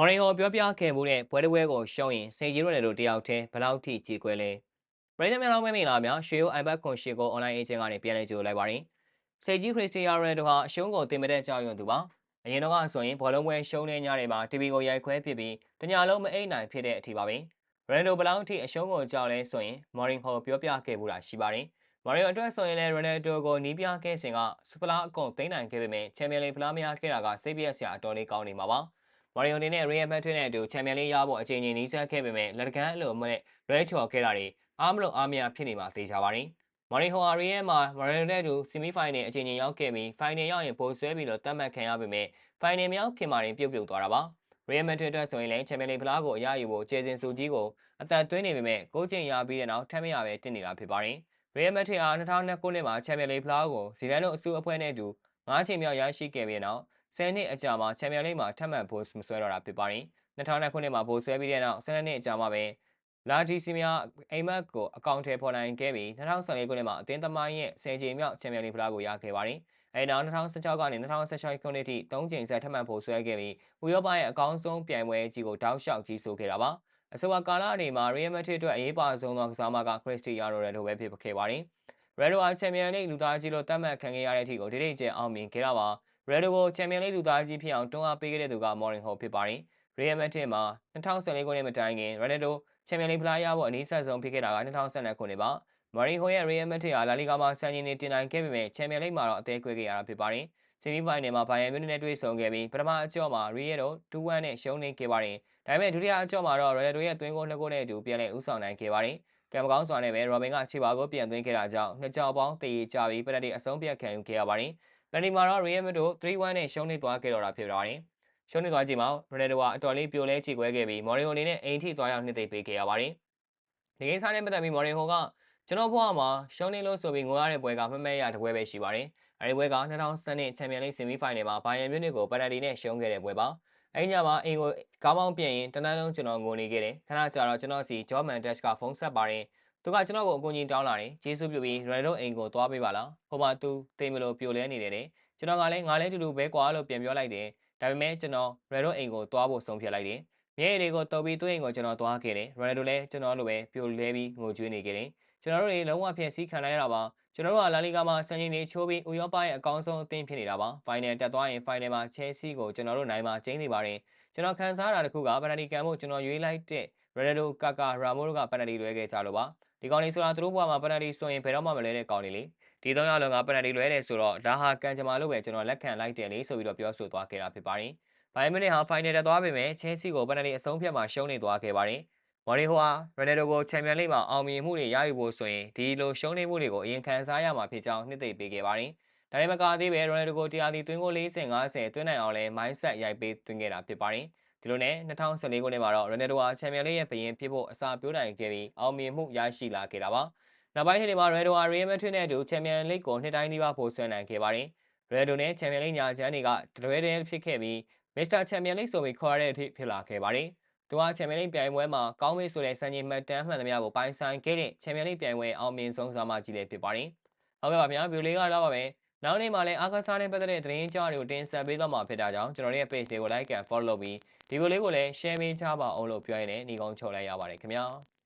မော်ရီဟိုပြောပြခဲ့မှုတဲ့ပွဲတစ်ပွဲကိုရှုံးရင်စေဂျီရိုနယ်တို့တယောက်တည်းဘယ်လောက်ထိကြီးကွယ်လဲပရိသတ်များလုံးမင်္ဂလာများရွှေရိုး iPad ခွန်ရှိကို online agent ကနေပြန်လည်ကြိုလိုက်ပါတယ်စေဂျီခရစ်စတီယာရိုနယ်တို့ဟာအရှုံးကိုတင်မတဲ့ကြောက်ရွံ့သူပါအရင်တော့ကဆိုရင်ဘောလုံးပွဲရှုံးနေညတွေမှာ TV ကိုရိုက်ခွဲဖြစ်ပြီးတညာလုံးမအိတ်နိုင်ဖြစ်တဲ့အထိပါပဲရိုနယ်ဒိုဘလောက်ထိအရှုံးကိုကြောက်လဲဆိုရင်မော်ရင်ဟိုပြောပြခဲ့မှုတာရှိပါတယ်မာရီယိုအတွက်ဆိုရင်လည်းရိုနယ်ဒိုကိုနီးပြခဲ့စဉ်ကစူပလာအကုန်သိမ်းနိုင်ခဲ့ပေမဲ့ချန်ပီယံလိဖလားမရခဲ့တာကစိတ်ပြည့်စရာအတော်လေးကောင်းနေမှာပါ မာရီယိုအနေနဲ့ Real Madrid နဲ့အတူချန်ပီယံလိရဖို့အချိန်ချင်းနီးစပ်ခဲ့ပေမဲ့လက်ကန်းအလိုမဲ့ရဲချော်ခဲ့တာတွေအားမလို့အားမရဖြစ်နေမှာသိကြပါတယ်။မာရီဟိုအာရီရဲ့မှာမာရီယိုနဲ့အတူဆီမီဖိုင်နယ်အချိန်ချင်းရောက်ခဲ့ပြီးဖိုင်နယ်ရောက်ရင်ပိုဆွဲပြီးတော့တတ်မှတ်ခံရပေမဲ့ဖိုင်နယ်မြောက်ခင်မာရင်ပြုတ်ပြုတ်သွားတာပါ။ Real Madrid အတွက်ဆိုရင်လည်းချန်ပီယံလိဖလားကိုအရယူဖို့ဂျေဇင်ဆူကြီးကိုအသက်သွင်းနေပေမဲ့ကိုးချိန်ရပြီးတဲ့နောက်ထပ်မရပဲတင်နေတာဖြစ်ပါတယ်။ Real Madrid အား2002ခုနှစ်မှာချန်ပီယံလိဖလားကိုဇီဒန်တို့အစုအဖွဲ့နဲ့အတူ၅ချိန်မြောက်ရရှိခဲ့ပြီးတဲ့နောက် 10နှစ်အကြာမှာချန်ပီယံလိမှာထပ်မံဖို့မဆွဲတော့တာဖြစ်ပါတယ်။2000ခုနှစ်မှာပိုဆွဲပြီးတဲ့နောက်12နှစ်အကြာမှာပဲလာဒီစီမီယာအိမ်မက်ကိုအကောင့်ထဲပေါ်နိုင်ခဲ့ပြီး2014ခုနှစ်မှာအသင်းသမိုင်းရဲ့10ချိန်မြောက်ချန်ပီယံလိဖလားကိုရခဲ့ပါတယ်။အဲဒီနောက်2016ကနေ2016ခုနှစ်ထိ3ချိန်ဆက်ထပ်မံပိုဆွဲခဲ့ပြီးဥရောပရဲ့အကောင်းဆုံးပြိုင်ပွဲကြီးကိုတောက်လျှောက်ကြီးစိုးခဲ့တာပါ။အဆိုပါကာလအနေမှာ Real Madrid အတွက်အရေးပါဆုံးသောကစားမက Cristiano Ronaldo ပဲဖြစ်ခဲ့ပါတယ်။ Ronaldo ဟာချန်ပီယံလိလူသားကြီးလို့သတ်မှတ်ခံခဲ့ရတဲ့အထိကိုဒီနေ့ကျအောင်မြင်ခဲ့တာပါ။ Ronaldo ကိုချန်ပီယံလိလူသားကြီးဖြစ်အောင်တွန်းအားပေးခဲ့တဲ့သူက Mourinho ဖြစ်ပါတယ်။ Real Madrid မှာ2014ခုနှစ်မတိုင်ခင် Ronaldo ချန်ပီယံလိဖလားရဖို့အနည်းဆက်ဆုံးဖြစ်ခဲ့တာက2012ခုနှစ်ပါ။ Mourinho ရဲ့ Real Madrid ဟာလာလီဂါမှာစံချိန်တွေတင်နိုင်ခဲ့ပေမဲ့ချန်ပီယံလိမှာတော့အသေးခွဲခဲ့ရတာဖြစ်ပါတယ်။ဆီမီဖိုင်နယ်မှာဘိုင်ယန်မြူးနစ်နဲ့တွေ့ဆုံခဲ့ပြီးပထမအကြော့မှာ Real တို့2-1နဲ့ရှုံးနေခဲ့ပါတယ်။ဒါပေမဲ့ဒုတိယအကြော့မှာတော့ Ronaldo ရဲ့သွင်းဂိုးနှစ်ဂိုးနဲ့အတူပြန်လည်ဦးဆောင်နိုင်ခဲ့ပါတယ်။ကံမကောင်းစွာနဲ့ပဲ Robin ကခြေပါကိုပြန်သွင်းခဲ့တာကြောင့်နှစ်ကြောင်ပေါင်းတည်ကြပြီးပနတီအဆုံးပြတ်ခံယူခဲ့ရပါတယ်။ ပနတီမှာတော့ Real Madrid 3-1နဲ့ရှုံးနေသွားခဲ့တော့တာဖြစ်ပါတယ်။ရှုံးနေသွားချိန်မှာ Ronaldo ကအတော်လေးပြိုလဲချေခွဲခဲ့ပြီး Mourinho အနေနဲ့အိမ်ထိသွားရောက်နှစ်သိမ့်ပေးခဲ့ရပါတယ်။ဒီကိစ္စနဲ့ပတ်သက်ပြီး Mourinho ကကျွန်တော်ဘဝမှာရှုံးနေလို့ဆိုပြီးငိုရတဲ့ပွဲကမမဲရတပွဲပဲရှိပါတယ်။အဲဒီပွဲက2012ချန်ပီယံလိဆီမီဖိုင်နယ်မှာဘိုင်ယန်မြူးနစ်ကိုပနတီနဲ့ရှုံးခဲ့တဲ့ပွဲပါ။အဲဒီညမှာအင်ကိုကားမောင်းပြင်ရင်တနန်းလုံးကျွန်တော်ငိုနေခဲ့တယ်။ခဏကြာတော့ကျွန်တော်စီဂျော့မန်ဒက်ကဖုန်းဆက်ပါတယ်။ သူကကျွန်တော်ကိုအကူအညီတောင်းလာတယ်။ဂျေဆုပြုပြီးရိုနယ်ဒိုအိမ်ကိုသွားပေးပါလား။ဟိုမှာသူတိမ်မလို့ပြိုလဲနေတယ်လေ။ကျွန်တော်ကလည်းငါလည်းတူတူပဲကွာလို့ပြန်ပြောလိုက်တယ်။ဒါပေမဲ့ကျွန်တော်ရိုနယ်ဒိုအိမ်ကိုသွားဖို့ဆုံးဖြတ်လိုက်တယ်။မြဲရည်တွေကိုတုပ်ပြီးသူ့အိမ်ကိုကျွန်တော်သွားခဲ့တယ်။ရိုနယ်ဒိုလည်းကျွန်တော်လိုပဲပြိုလဲပြီးငိုကြွေးနေခဲ့တယ်။ကျွန်တော်တို့တွေလုံးဝဖျက်ဆီးခံလိုက်ရတာပါ။ကျွန်တော်တို့ကလာလီဂါမှာစံချိန်တွေချိုးပြီးဥရောပရဲ့အကောင်းဆုံးအသင်းဖြစ်နေတာပါ။ဖိုင်နယ်တက်သွားရင်ဖိုင်နယ်မှာချဲဆီကိုကျွန်တော်တို့နိုင်မှာကျင်းနေပါတယ်။ကျွန်တော်ခံစားရတာတခုကပနတီကန်မှုကျွန်တော်ရွေးလိုက်တဲ့ရိုနယ်ဒိုကာကာရာမိုတို့ကပနတီလွဲခဲ့ကြလို့ပါ။ ဒီကောင်လေးဆိုတာသူတို့ဘဝမှာပနတီဆိုရင်ဘယ်တော့မှမလဲတဲ့ကောင်လေးလေ။ဒီသုံးယောက်လုံးကပနတီလွဲတယ်ဆိုတော့ဒါဟာကံကြမ္မာလို့ပဲကျွန်တော်လက်ခံလိုက်တယ်လေဆိုပြီးတော့ပြောဆိုသွားခဲ့တာဖြစ်ပါတယ်။ဘိုင်မင်းဟာဖိုင်နယ်တက်သွားပေမဲ့ချဲဆီကိုပနတီအဆုံးဖြတ်မှာရှုံးနေသွားခဲ့ပါတယ်။မော်ရီဟိုဟာရိုနယ်ဒိုကိုချန်ပီယံလိမှာအောင်မြင်မှုတွေရယူဖို့ဆိုရင်ဒီလိုရှုံးနေမှုတွေကိုအရင်ခံစားရမှာဖြစ်ကြောင်းနှစ်သိမ့်ပေးခဲ့ပါတယ်။ဒါနဲ့မကသေးပဲရိုနယ်ဒိုကိုတရားတီသွင်းကို40 50သွင်းနိုင်အောင်လဲမိုင်းဆက်ရိုက်ပေးသွင်းခဲ့တာဖြစ်ပါတယ်။ ဒီလိုနဲ့2014ခုနှစ်မှာတော့ရိုနယ်ဒိုဟာချန်ပီယံလိရဲ့ဘရင်ဖြစ်ဖို့အစာပြိုးနိုင်ခဲ့ပြီးအောင်မြင်မှုရရှိလာခဲ့တာပါ။နောက်ပိုင်းနှစ်တွေမှာရိုနယ်ဒိုဟာရီယယ်မက်ဒရစ်နဲ့အတူချန်ပီယံလိကိုနှစ်တိုင်းနီးပါးပိုဆွဲနိုင်ခဲ့ပါတယ်။ရိုနယ်ဒိုနဲ့ချန်ပီယံလိညာချမ်းတွေကတရွဲတည်းဖြစ်ခဲ့ပြီးမစ္စတာချန်ပီယံလိဆိုပြီးခေါ်ရတဲ့အထိဖြစ်လာခဲ့ပါတယ်။သူကချန်ပီယံလိပြိုင်ပွဲမှာကောင်းမေးဆိုတဲ့စံချိန်မှတ်တမ်းမှန်သမျှကိုပိုင်ဆိုင်ခဲ့တဲ့ချန်ပီယံလိပြိုင်ပွဲအောင်မြင်ဆုံးစားမကြီးလည်းဖြစ်ပါတယ်။ဟုတ်ကဲ့ပါဗျာဗီဒီယိုလေးကတော့ပါပဲ။ နောက်နေ့မှာလည်းအားကစားနဲ့ပတ်သက်တဲ့သတင်းကြောင်းတွေကိုတင်ဆက်ပေးသွားမှာဖြစ်တာကြောင့်ကျွန်တော်တို့ရဲ့ page တွေကို like and follow လုပ်ပြီးဒီဗီဒီယိုလေးကိုလည်း share ပေးချပါအောင်လို့ပြောရရင်လည်းညီကုန်းချုပ်လိုက်ရပါတယ်ခင်ဗျာ။